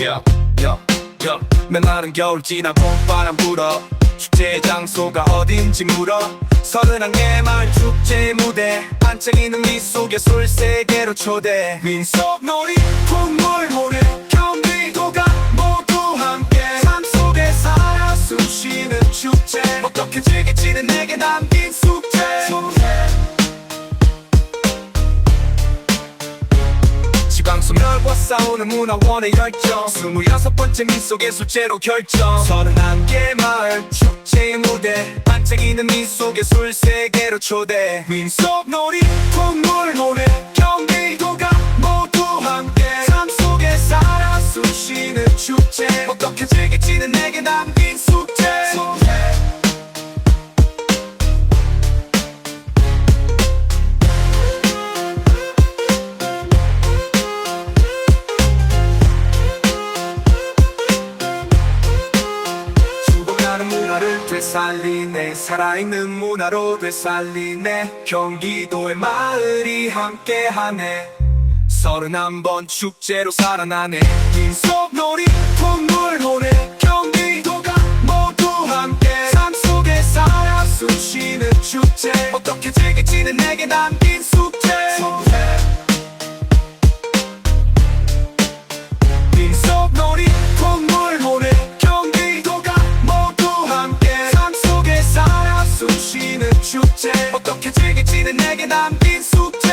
yeah, yeah, yeah. 메마른 겨울 지나 봄바람 불어. 축제의 장소가 어딘지 물어. 항의 마을 축제의 무대. 반짝이는 미 속에 술세계로 초대. 민속 놀이 풍물 노래. 경기도가 모두 함께. 삶 속에 살아 숨쉬는 축제. 어떻게 즐길지는 내게 남긴 숙제 소 멸과 싸우는 문화원의 열정. 스물여섯 번째 민속의 술제로 결정. 서른한 개 마을 축제의 무대. 반짝이는 민속의 술 세계로 초대. 민속 놀이 풍물 노래 경기도가 모두 함께. 삶 속에 살아 숨 쉬는 축제. 어떻게 즐길지는 내게 남긴 되살리네. 살아있는 문화로 되살리네. 경기도의 마을이 함께하네. 서른한 번 축제로 살아나네. 민속놀이 풍물 노래 경기도가 모두 함께. 삶 속에 살아 숨쉬는 축제. 어떻게 즐길지는 내게 남긴 숙제 축제. 어떻게 즐길지는 내게 남긴 숙제